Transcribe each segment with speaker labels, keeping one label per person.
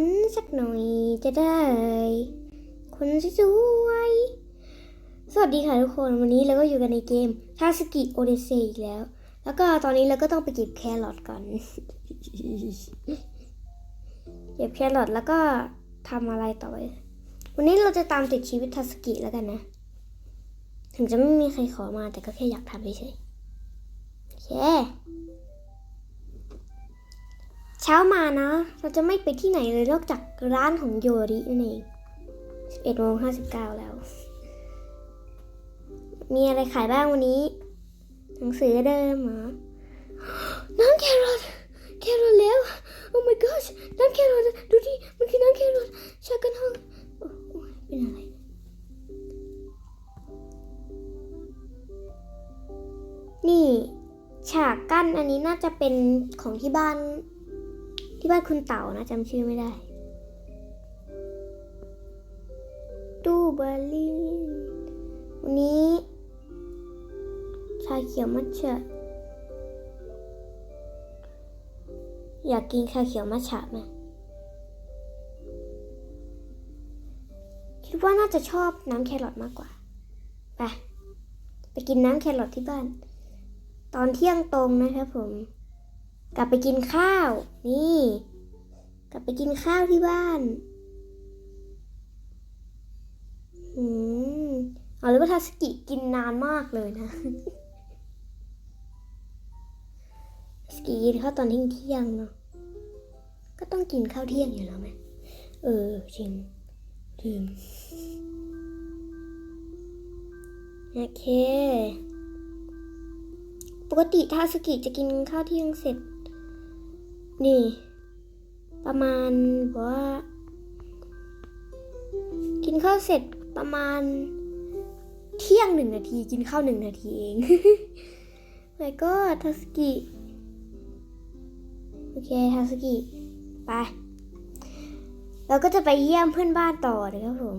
Speaker 1: นสักหน่อยจะได้ขนสวยสวัสดีค่ะทุกคนวันนี้เราก็อยู่กันในเกมทาสกิโอเดเซอีกแล้ว แล้วก็ตอนนี้เราก็ต้องไปเก็บแครอทก่อน เก็บแครอทแล้วก็ทำอะไรต่อไปวันนี้เราจะตามติดชีวิตทาสกิแล้วกันนะ ถึงจะไม่มีใครขอมาแต่ก็แค่อยากทำเฉยๆโอเค เช้ามานะ เราจะไม่ไปที่ไหนเลยนอกจากร้านของโยรินั่นเอง11โมง59 แล้ว มีอะไรขายบ้างวันนี้ หนังสือเดิมเหรอ น้ำแครอทแครอทแล้ว โอ้ my gosh น้ำแครอทดูดิ มันคือน้ำแครอทชากันห้องโอ้โอ้ยเป็นอะไร นี่ ฉากกั้นอันนี้น่าจะเป็นของที่บ้าน ที่บ้านคุณเต่านะจำชื่อไม่ได้ ตู้เบอร์ลินวันนี้ ชาเขียวมัทฉะอยากกินชาเขียวมัทฉะไหมคิดว่าน่าจะชอบน้ำแครอทมากกว่า ไป ไปกินน้ำแครอทที่บ้าน ตอนเที่ยงตรงนะครับผม กลับไปกินข้าว นี่ กลับไปกินข้าวที่บ้านอืมเอาเลยว่าทาสกิกินนานมากเลยนะสกิกินข้าวตอนเที่ยงเที่ยงเนาะก็ต้องกินข้าวเที่ยงอยู่แล้วไหมเออจริงลืมโอเค ปกติทาสกิจะกินข้าวเที่ยงเสร็จ นี่ ประมาณว่ากินข้าวเสร็จประมาณ เที่ยงหนึ่งนาทีกินข้าวหนึ่งนาทีเองแล้วก็ทาสกิโอเคทาสกิไปเราก็จะไปเยี่ยมเพื่อนบ้านต่อนะครับผม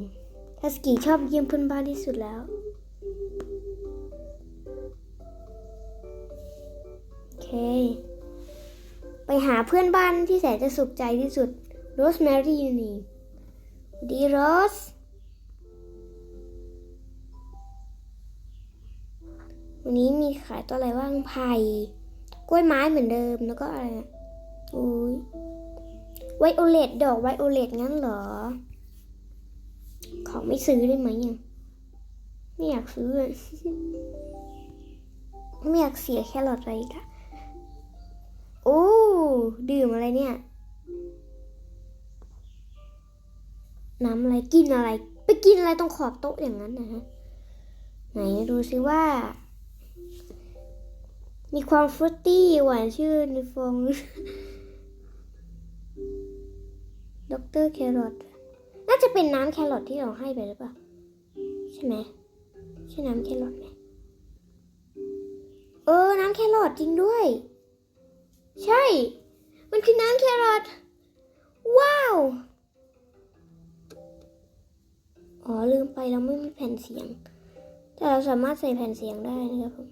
Speaker 1: ทาสกิชอบเยี่ยมเพื่อนบ้านที่สุดแล้ว โอเค ไปหาเพื่อนบ้านที่แสนจะสุขใจที่สุดโรสแมรี่นี่ดีโรสวันนี้มีขายตัวอะไรบ้างไผ่กล้วยไม้เหมือนเดิมแล้วก็อะไรอุ้ยไวโอเลตดอกไวโอเลตงั้นเหรอ ของไม่ซื้อได้ไหมยังไม่อยากซื้อไม่อยากเสียแครอทอะไรอีกอะโอ้ ดื่มอะไรเนี่ย น้ำอะไรกินอะไร ไปกินอะไรตรงขอบโต๊ะอย่างนั้นนะฮะไหนดูซิว่า มีความฟรุตตี้หวานชื่นฟองด็อกเตอร์แครอทน่าจะเป็นน้ำแครอทที่เราให้ไปหรือเปล่าใช่ไหมใช่น้ำแครอทไหมเออ น้ำแครอทจริงด้วย มันคือน้ำแครอท ว้าว อ๋อ ลืมไปเราไม่มีแผ่นเสียง แต่เราสามารถใส่แผ่นเสียงได้นะครับผม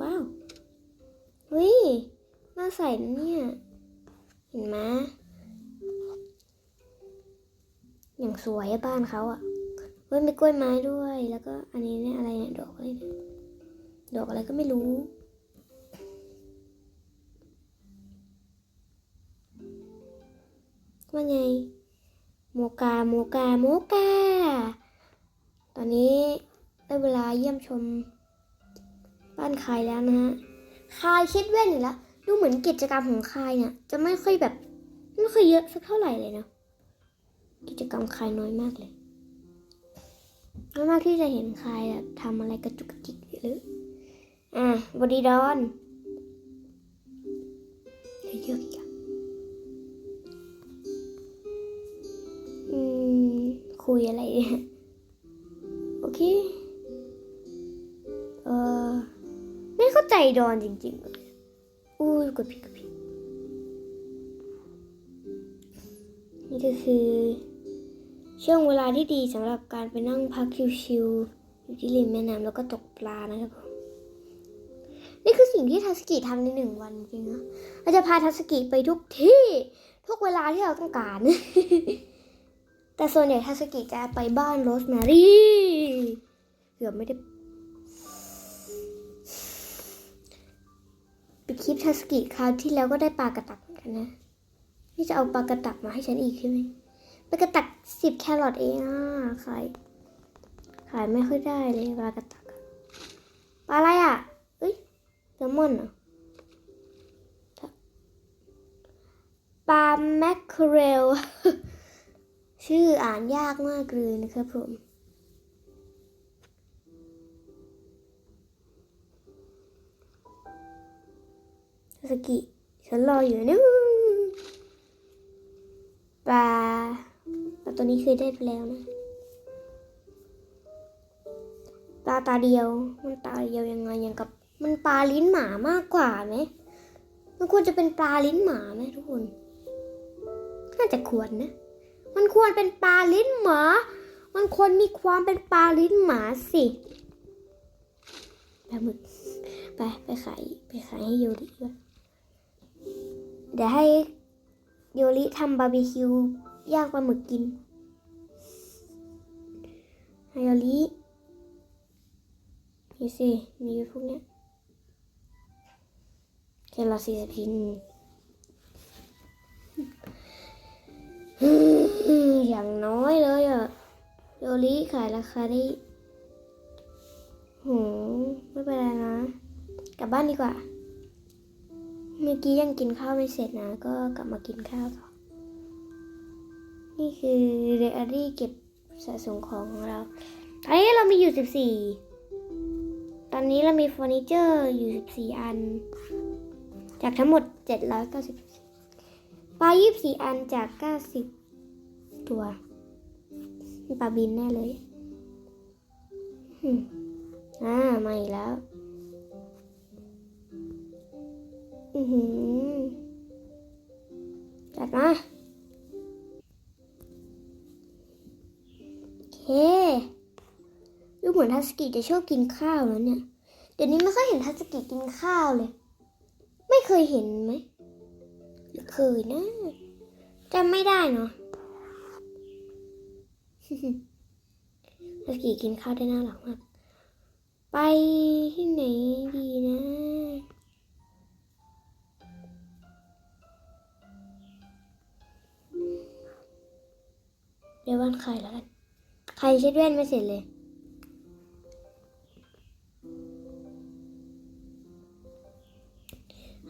Speaker 1: ว้าวเฮ้ยน่าใส่นะเนี่ย เห็นไหมอย่างสวยบ้านเขาอะเฮ้ยมีกล้วยไม้ด้วย แล้วก็อันนี้เนี่ยอะไรเนี่ยดอกอะไรเนี่ยดอกอะไรก็ไม่รู้ ว่าไง โมกา โมกา โมกา ตอนนี้ได้เวลาเยี่ยมชมบ้านคายแล้วนะฮะ คายคิดเว้นอีกแล้ว ดูเหมือนกิจกรรมของคายเนี่ย จะไม่ค่อยแบบ ไม่ค่อยเยอะสักเท่าไหร่เลยเนาะ กิจกรรมคายน้อยมากเลย น้อยมากที่จะเห็นคายแบบทำอะไรกระจุกกระจิกหรืออะบอดีดอนเยอะ อืม คุยอะไร โอเค เออไม่เข้าใจดอนจริงๆเลยอุ้กดผิดกดผิดนี่ก็คือ ช่วงเวลาที่ดีสำหรับการไปนั่งพักชิวๆอยู่ที่ริมแม่น้ำแล้วก็ตกปลานะครับผมนี่คือสิ่งที่ทัสกิทำในหนึ่งวันจริงนะเราจะพาทัสกิไปทุกที่ ทุกเวลาที่เราต้องการ แต่ส่วนใหญ่ทัสกิจะไปบ้านโรสแมรี่เกือบไม่ได้ปิดคลิปทัสกิคราวที่แล้วก็ได้ปลากระตักเหมือนกันนะนี่จะเอาปลากระตักมาให้ฉันอีกใช่ไหมปลากระตักสิบแครอทเองอะขายขายไม่ค่อยได้เลยปลากระตักปลาอะไรอะเอ้ยแซลมอนเหรอปลาแมคเคอเรล ชื่ออ่านยากมากเลยนะครับผม สกิ ฉันรออยู่นะปลาปลาตัวนี้เคยได้ไปแล้วนะ ปลาตาเดียว มันตาเดียวยังไงอย่างกับ มันปลาลิ้นหมามากกว่าไหม มันควรจะเป็นปลาลิ้นหมาไหมทุกคน น่าจะควรนะ มันควรเป็นปลาลิ้นหมา มันควรมีความเป็นปลาลิ้นหมาสิปลาหมึกไปไปขายไปขายให้โยริเดี๋ยวให้โยริทำบาร์บีคิวย่างปลาหมึกกินให้โยรินี่สิมีพวกเนี้ยแค่ละสี่สิบชิ้น อย่างน้อยเลยอะโยริขายราคาได้โหไม่เป็นไรนะ กลับบ้านดีกว่า เมื่อกี้ยังกินข้าวไม่เสร็จนะ ก็กลับมากินข้าวต่อ นี่คือเดอารี่เก็บสะสมของของเรา ตอนนี้เรามีอยู่สิบสี่ตอนนี้เรามีเฟอร์นิเจอร์อยู่ 14 อัน จากทั้งหมด 790ปลา24 อันจาก 90 ตัวปลาบินแน่เลยหึ่มอ่ามาอีกแล้ว อือหือจัดมาโอเคดูเหมือนทัสกิจะชอบกินข้าวแล้วเนี่ย เดี๋ยวนี้ไม่ค่อยเห็นทัสกิกินข้าวเลย ไม่เคยเห็นไหม เคยนะจำไม่ได้เนาะ ทัสกิกินข้าวได้น่ารักมาก ไปที่ไหนดีนะ เดี๋ยววันใครแล้วกัน ใครเช็ดแว่นไม่เสร็จเลย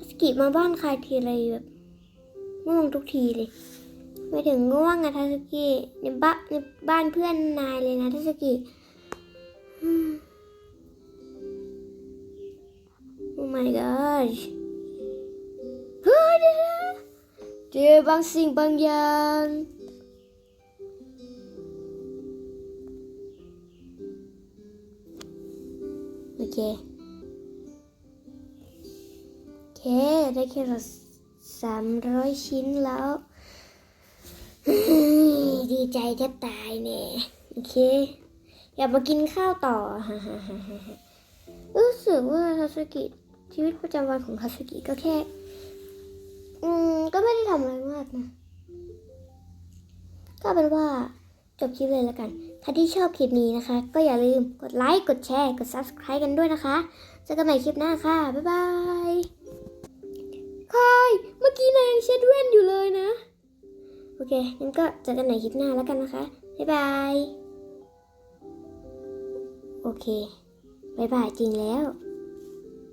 Speaker 1: สกิมาบ้านใครทีไรแบบง่วงทุกทีเลย ไม่ถึงง่วงอะทัสกิในบ้านในบ้านเพื่อนนายเลยนะทัสกิอืม Oh my gosh เฮ้ยเจอบางสิ่งบางอย่างโอเคโอเคได้แค่สามร้อยชิ้นแล้ว ดีใจแทบตายเนี่ยโอเค อยากมากินข้าวต่อรู้สึกว่าทัศกิชีวิตประจำวันของทัศกิก็แค่ อืม ก็ไม่ได้ทำอะไรมากนะก็เป็นว่าจบคลิปเลยแล้วกัน ถ้าที่ชอบคลิปนี้นะคะ ก็อย่าลืมกดไลค์ กดแชร์ กด subscribe กันด้วยนะคะ เจอกันใหม่คลิปหน้าค่ะ บ๊ายบาย ใคายเมื่อกี้นายยังเช็ดแว่นอยู่เลยนะ โอเคงั้นก็เจอกันใหม่คลิปหน้าแล้วกันนะคะ บ๊ายบาย โอเค บ๊ายบายจริงแล้ว